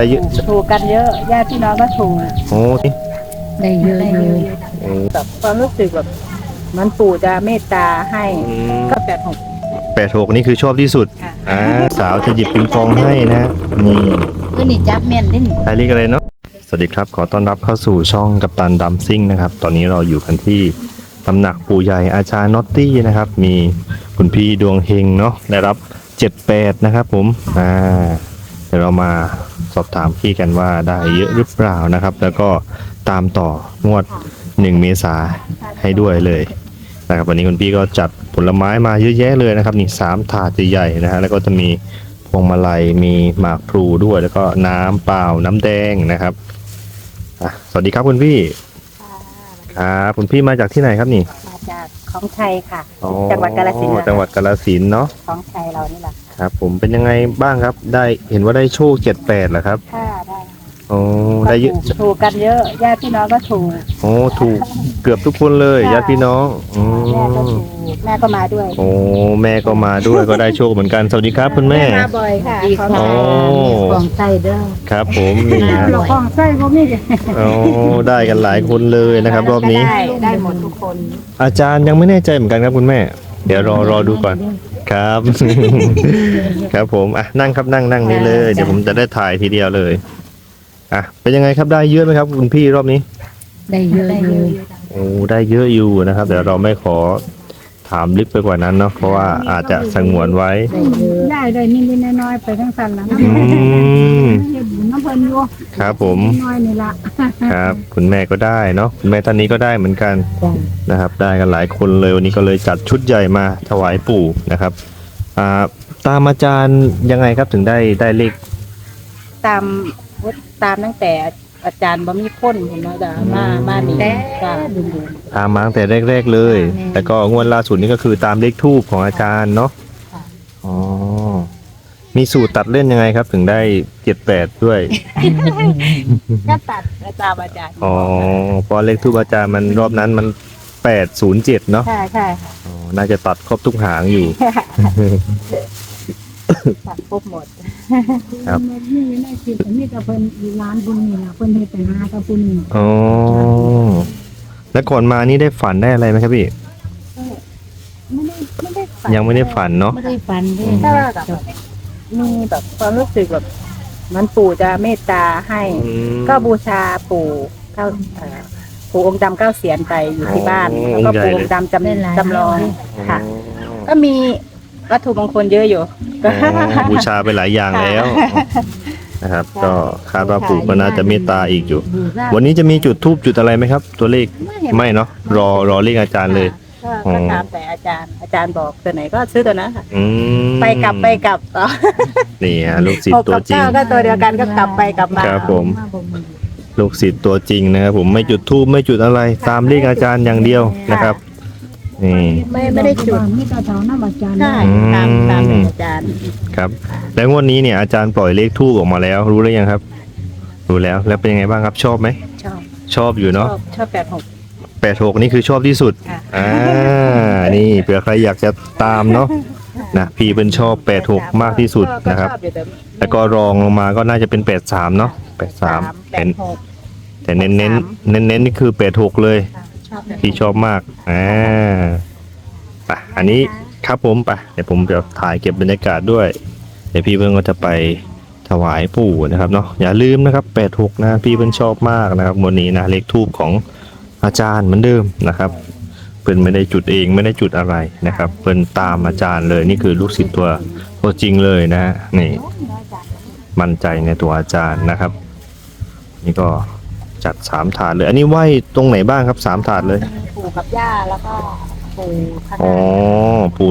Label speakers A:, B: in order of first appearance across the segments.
A: ได้เยอะ
B: ถูกกันเยอะญาติพี่น้องก็ถูก
A: โอ้นี่
C: ได้เยอะอยู่
A: โอ้
B: แบบความรู้สึกแบบเหมันปู่จะเมตตาให้ก็แปดหก
A: แปดหกนี่คือชอบที่สุด
B: ค่ะ
A: อ่าสาวจะหยิบปิงปองให้นะนี่
C: คือนี่จับแม่นได้นี่
A: ใครเรียกอะไรเนาะสวัสดีครับ ขอต้อนรับเข้าสู่ช่องกัปตันดัมซิ่งนะครับ ตอนนี้เราอยู่กันที่ตำหนักปู่ใหญ่อาจารย์น็อตตี้นะครับ มีคุณพี่ดวงเฮงเนาะได้รับเจ็ดแปดนะครับผม อ่า เดี๋ยวเรามาสอบถามพี่กันว่าได้เยอะหรือเปล่านะครับ แล้วก็ตามต่องวดหนึ่งเมษาให้ด้วยเลยนะครับวันนี้คุณพี่ก็จัดผลไม้มาเยอะแยะเลยนะครับ นี่สามถาดใหญ่ๆนะฮะแล้วก็จะมีพวงมาลัยมีหมากพลูด้วย แล้วก็น้ำเปล่าน้ำแดงนะครับอะสวัสดีครับคุณพี่ครับคุณพี่มาจากที่ไหนครับนี่
B: มาจากของชัยค่ะ
A: อ๋อ
B: จังหวัดกาฬสินธุ์
A: จังหวัดกาฬสินธุ์เนาะ
B: ของชัยเรานี่แหละ
A: ครับ ผมเป็นยังไงบ้างครับ ได้เห็นว่าได้โชคเจ็ดแปดเหรอครับ
B: ค่ะได้
A: โอ้ได้เยอะ
B: ถูกถูกกันเยอะญาติพี่น้องก็ถูก
A: โอ้ถูกเกือบทุกคนเลย
B: ค่ะ
A: ญาติพี่น้องอื
B: แม่ก็
A: ม
B: ถูกแม่ก็มาด้วย
A: โอ้แม่ก็มาด้วยก็ได้โชคเหมือนกันสวัสดีครับคุณแม่
B: มาบ่อยค่ะ
C: ดี
B: ของ
C: ค่ะ
A: โอ้
C: ของไส้เด้อ
A: ครับ ผมนี่ฮะ
B: เราของไส้ก็มี
A: โอ้ได้กันหลายคนเลยนะครับ รอบนี้
B: ได้ได้หมดทุกคน
A: อาจารย์ยังไม่แน่ใจเหมือนกันครับคุณแม่ เดี๋ยวรอรอดูก่อนครับ ครับผมอะนั่งครับนั่งนั่งนี่เลย เดี๋ยวผมจะได้ถ่ายทีเดียวเลยอะเป็นยังไงครับได้เยอะไหมครับ คุณพี่รอบนี้
C: ได้เยอะอยู่
A: โอ้ได้เยอะอยู่นะครับเดี๋ยวเราไม่ขอถามลึกไปกว่านั้นเนาะเพราะว่าอาจจะสงวนไว้
C: ได้เยอะ
B: ได้ได้นิดๆน้อยๆไปทั้งสันแล้วนะ
A: อืม
B: อยู่
A: ครับผม
B: น้อยนี่ละ
A: ครับ คุณแม่ก็ได้เนาะคุณแม่ท่านนี้ก็ได้เหมือนกัน
C: จ้ะ
A: นะครับ ได้กันหลายคนเลยวันนี้ก็เลยจัดชุดใหญ่มาถวายปู่นะครับอ่าตามอาจารย์ยังไงครับถึงได้ได้เลข
B: ตามตามตั้งแต่อาจารย์บ่มีคนเห็นเนาะจ้ะมามานี่
C: แต่
B: จ้ะ
C: ดูดู
A: ตามมาตั้งแต่แรก ๆเลย
C: ค่ะ
A: แต่ก็งวดล่าสุดนี่ก็คือตามเลขทูปของอาจารย์เนาะ
C: ค่ะ
A: อ๋อ มีสูตรตัดเล่นยังไงครับ ถึงได้เจ็ดแปดด้วย
B: ก็ตัดตามอาจารย์
A: อ๋อเพราะเลขทูปอาจารย์มันรอบนั้นมันแปดศูนย์เจ็ดเนาะ
B: ใช่ใช่ค่ะ
A: อ๋อน่าจะตัดครบทุกหางอยู่
B: ตัดครบหมด
A: ครับ
D: นี่ในคลิปมีแต่เพิ่นร้านบุญนี่ล่ะเพิ่นเฮ็ดไปหากับบุญนี่
A: อ๋อแล้วก่อนมานี่ได้ฝันได้อะไรไหมครับพี่
B: ไม่ได้ไม่ได้ฝัน
A: ยังไม่ได้ฝันเนาะ
C: ไม่ได้ฟันเด้
B: ถ้าแบบ มีแบบความรู้สึกแบบเหมันปู่จะเมตตาให้ก็บูชาปู่เก้าเอ่อปู่องค์ดำเก้าเสียนไปอยู่ที่บ้าน
A: โอ้
B: แล้วก็
A: องค์ใหญ่
B: ปู่
A: เลย
B: องค์ดำจ
C: ได้หลายำ
B: จำลอง
C: เด้
B: ค่ะ ก็มีวัตถุมงคลเยอะอยู่
A: อ๋อบูชาไปหลายอย่างแล้ว นะครับ ก็คาดว่าปู่ก็น่าจะเมตตาอีกอยู่
C: ดูได้
A: วันนี้จะมีจุดทูบจุดอะไรไหมครับ ตัวเลข
B: เห็น
A: ไม่เนาะรอรอเลขอาจารย์เลย
B: ก็
A: อ๋อ
B: ก็ตามแต่อาจารย์อาจารย์บอกตัวไหนก็ซื้อตัวนั้นค่ะ
A: อืม
B: ไปกลับไปกลับต่อ
A: นี่ฮะลูกศิษ
B: ห
A: ย์
B: ก
A: ตัว
B: กับ
A: จริง
B: เก้าก็ตัวเดียวกันก็กลับไปกลับมา
A: ครับผม
C: มาบ่มี
A: ลูกศิษย์ตัวจริงนะครับผมไม่จุดทูบไม่จุดอะไร ตามเลขอาจารย์อย่างเดียวนะครับนี่
B: ไม่ไม่ได้จุด
D: มีแต่เท่าน้ำอาจารย์
B: ใช่ตามตามแต่อาจารย์
A: ครับ แล้วงวดนี้เนี่ยอาจารย์ปล่อยเลขทูบออกมาแล้ว รู้หรือยังครับ รู้แล้วแล้วเป็นยังไงบ้างครับชอบไหม
B: ชอบ
A: ชอบอยู่
B: ชอ
A: เนาะ
B: บชอบแปดหก
A: แปดหกนี่คือชอบที่สุด
B: ค่ะ
A: อ่า นี่เผื่อใครอยากจะตามเนาะ นะ พี่เป็นชอบแปดหกมากที่สุดนะครับ
B: ก็ชออยู่แต่
A: แล้วก็รองลงมาก็น่าจะเป็นแปดสามเนาะแปดสาม
B: แป
A: เห็
B: ด
A: น
B: หก
A: แต่เน้นเน้นเน้นเน้นๆนี่คือแปดหกเลย
B: ชอบ
A: พี่ชอบมาก อ่าไปอันนี้ครับผมไป เดี๋ยวผมจะถ่ายเก็บบรรยากาศด้วย เดี๋ยวพี่เพิ่งก็จะไปถวายปู่นะครับเนาะ อย่าลืมนะครับแปดหกนะ พี่เพิ่งชอบมากนะครับ วันนี้นะ เลขทูบของ อาจารย์เหมือนเดิมนะครับเพิ่นไม่ได้จุดเองไม่ได้จุดอะไรนะครับเพิ่นตามอาจารย์เลยนี่คือลูกศิษย์ตัวตัวจริงเลยนะฮะนี่มั่นใจในตัวอาจารย์นะครับ นี่ก็จัดสามถาดเลย อันนี้ไหวตรงไหนบ้างครับสามถาดเลย
B: ปู่กับย่าแล้วก็ปู่ข้างห
A: อ๋อ
B: น้า
A: ปู่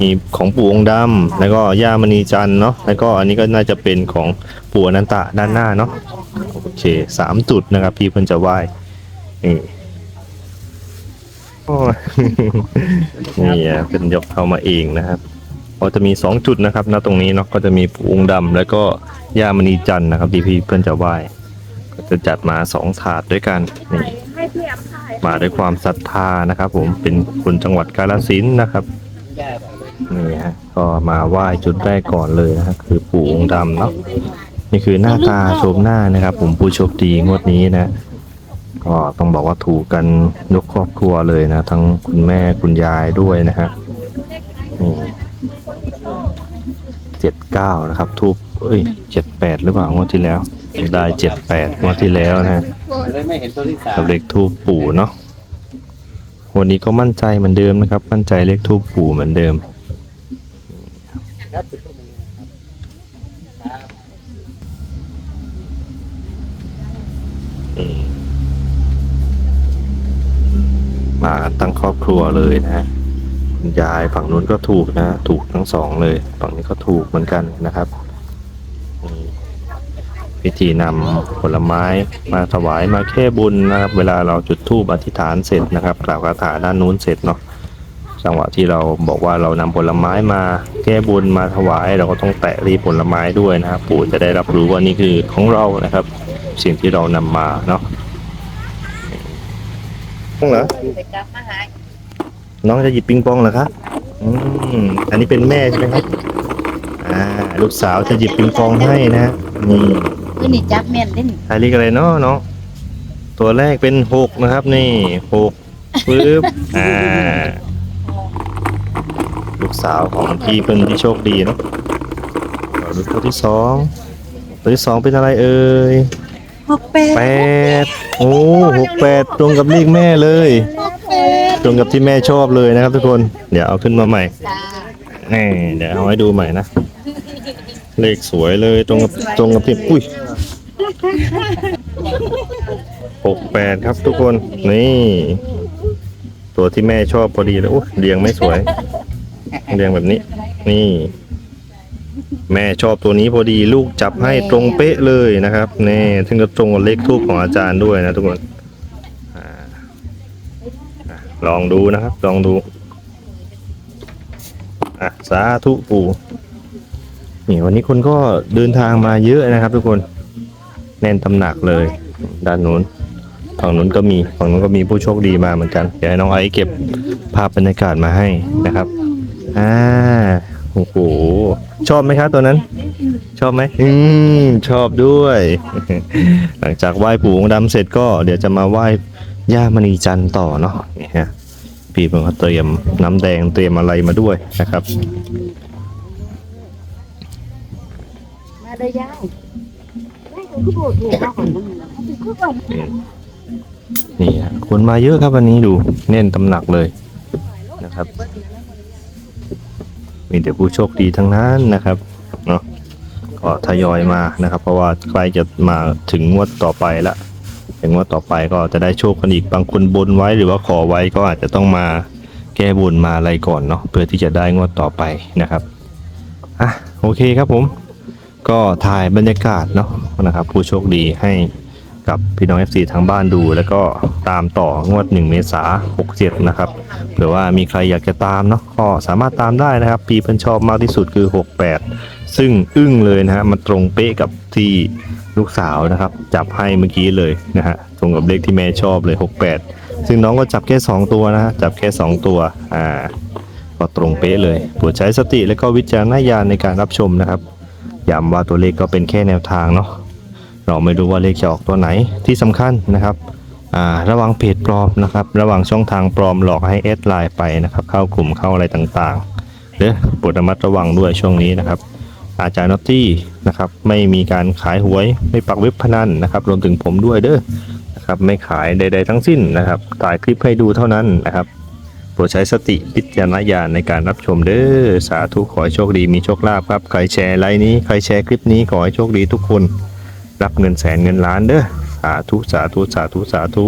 A: มีของปู่องค์ดำแล้วก็ย่ามณีจันทร์เนาะแล้วก็อันนี้ก็น่าจะเป็นของปู่อนันตะด้านหน้าเนาะโอเคสามจุดนะครับ พี่เพิ่นจะไหว้ นี่โอ้ยนี่อะเป็นยกเข้ามาเองนะครับก็จะมีสองจุดนะครับณตรงนี้เนาะก็จะมีปู่องค์ดำแล้วก็ย่ามณีจันทร์นะครับที่พี่เพิ่อนจะไหว้ก็จะจัดมาสองถาดด้วยกันนี่
B: มาย
A: มาด้วยความศรัทธานะครับ ผมเป็นคนจังหวัดกาฬสินธุ์นะครับนี่ฮะก็มาไหว้จุดแรกก่อนเลยนะครับคือปู่องค์ดำเนาะนี่คือหน้าตาโฉมหน้านะครับ ผมผู้โชคดีงวดนี้นะ ก็ต้องบอกว่าถูกกันยกครอบครัวเลยนะ ทั้งคุณแม่คุณยายด้วยนะฮะนี่เจ็ดเก้านะครับ ทูบเอ้ยเจ็ดแปดหรือเปล่างวดที่แล้ว ได้เจ็ดแปดงวดที่แล้วนะฮะ
E: เลยไม่เห็นตัวที่สาม
A: กับเลขทูบปู่เนาะวันนี้ก็มั่นใจเหมือนเดิมนะครับ มั่นใจเลขทูบปู่เหมือนเดิมมาตั้งครอบครัวเลยนะคุณยายฝั่งนู้นก็ถูกนะ ถูกทั้งสองเลย ฝั่งนี้ก็ถูกเหมือนกันนะครับพิธีนำผลไม้มาถวายมาแค่บุญนะครับ เวลาเราจุดธูปอธิษฐานเสร็จนะครับกล่าวคาถาด้านนู้นเสร็จเนาะจังหวะที่เราบอกว่าเรานำผลไม้มาแก้บุญมาถวาย เราก็ต้องแตะรีผลไม้ด้วยนะครับ ปู่จะได้รับรู้ว่านี่คือของเรานะครับ สิ่งที่เรานำมาเนาะ พงเหรอ
C: ไปกลับมาหา
A: น้องจะหยิบปิงปองเหรอคะอืมอันนี้เป็นแม่ใช่ไหมครับอ่าลูกสาวจะหยิบปิงปองให้นะฮะนี่
C: คือนี่จับแม่นเด้นี่
A: ทายเลขอะไรเนาะน้องตัวแรกเป็นหกนะครับ นี่หกปึ๊บอ่าลูกสาวของพี่เป็นที่โชคดีเนาะเราดูตัวที่สองตัวที่สองเป็นอะไรเอ่ย
B: หกแปด
A: แปด โอ้หกแปดตรงกับเลขแม่เลย ตรงกับที่แม่ชอบเลยนะครับ ทุกคน เดี๋ยวเอาขึ้นมาใหม่
C: จ้า
A: นี่เดี๋ยวเอาให้ดูใหม่นะ เลขสวยเลยตรงกับตรงกับที่อุ้ยหกแปดครับทุกคน นี่ ตัวที่แม่ชอบพอดีเลยอุ้ยเรียงไม่สวย เรียงแบบนี้ นี่ แม่ชอบตัวนี้พอดีลูกจับให้ตรงเป๊ะเลยนะครับแน่ซึ่งก็ตรงกับเลขทูปของอาจารย์ด้วยนะทุกคนลองดูนะครับ ลองดูอะสาธุปู่นี่วันนี้คนก็เดินทางมาเยอะนะครับ ทุกคนแน่นตำหนักเลย ด้านนู้นฝั่งนู้นก็มีฝั่งนู้นก็มีผู้โชคดีมาเหมือนกันเดี๋ยวให้น้องไอซ์เก็บภาพบรรยากาศมาให้นะครับอ่าโอ้โห ชอบไหมครับตัวนั้น ชอบไหมอืมชอบด้วย หลังจากไหว้ปู่องค์ดำเสร็จก็เดี๋ยวจะมาไหว้ย่ามณีจันทร์ต่อเนาะนี่ฮะพี่เพิ่งเขาเตรียมน้ำแดงเตรียมอะไรมาด้วยนะครับ
C: มาได้ยายได้คือโบถูกเอาของมึงน่ะคือก่อน
A: นี่ฮะคนมาเยอะครับวันนี้ดูแน่นตำหนักเลยนะครับ มีแต่ผู้โชคดีทั้งนั้นนะครับเนาะก็ทยอยมานะครับ เพราะว่าใกล้จะมาถึงงวดต่อไปละถึงงวดต่อไปก็จะได้โชคกันอีกบางคนบนไว้หรือว่าขอไว้ก็อาจจะต้องมาแก้บนมาอะไรก่อนเนาะเพื่อที่จะได้งวดต่อไปนะครับอะโอเคครับผม ก็ถ่ายบรรยากาศเนาะนะครับ ผู้โชคดีให้ กับพี่น้อง FC ทางบ้านดู แล้วก็ตามต่องวด 1 เมษา67 นะครับเผื่อว่ามีใครอยากจะตามเนาะก็สามารถตามได้นะครับ ปีเพิ่นชอบมากที่สุดคือ 68 ซึ่งอึ้งเลยนะฮะมันตรงเป๊ะกับที่ลูกสาวนะครับ จับให้เมื่อกี้เลยนะฮะตรงกับเลขที่แม่ชอบเลย 68 ซึ่งน้องก็จับแค่ 2 ตัวนะฮะจับแค่ 2 ตัวอ่าก็ตรงเป๊ะเลยโปรดใช้สติและก็วิจารณญาณในการรับชมนะครับย้ำว่าตัวเลขก็เป็นแค่แนวทางเนาะ เราไม่รู้ว่าเลขจะออกตัวไหนที่สำคัญนะครับระวังเพจปลอมนะครับระวังช่องทางปลอมหลอกให้แอดไลน์ไปนะครับเข้ากลุ่มเข้าอะไรต่างๆเด้อโปรดระมัดระวังด้วยช่วงนี้นะครับ อาจารย์นอตตี้นะครับไม่มีการขายหวยไม่ปักเว็บพนันนะครับรวมถึงผมด้วยเด้อนะครับไม่ขายใด ๆ ทั้งสิ้นนะครับถ่ายคลิปให้ดูเท่านั้นนะครับโปรดใช้สติพิจารณญาณในการรับชมเด้อสาธุขอให้โชคดีมีโชคลาภครับใครแชร์ไลน์นี้ใครแชร์คลิปนี้ขอให้โชคดีทุกคน รับเงินแสนเงินล้านเด้อสาธุสาธุสาธุสาธุ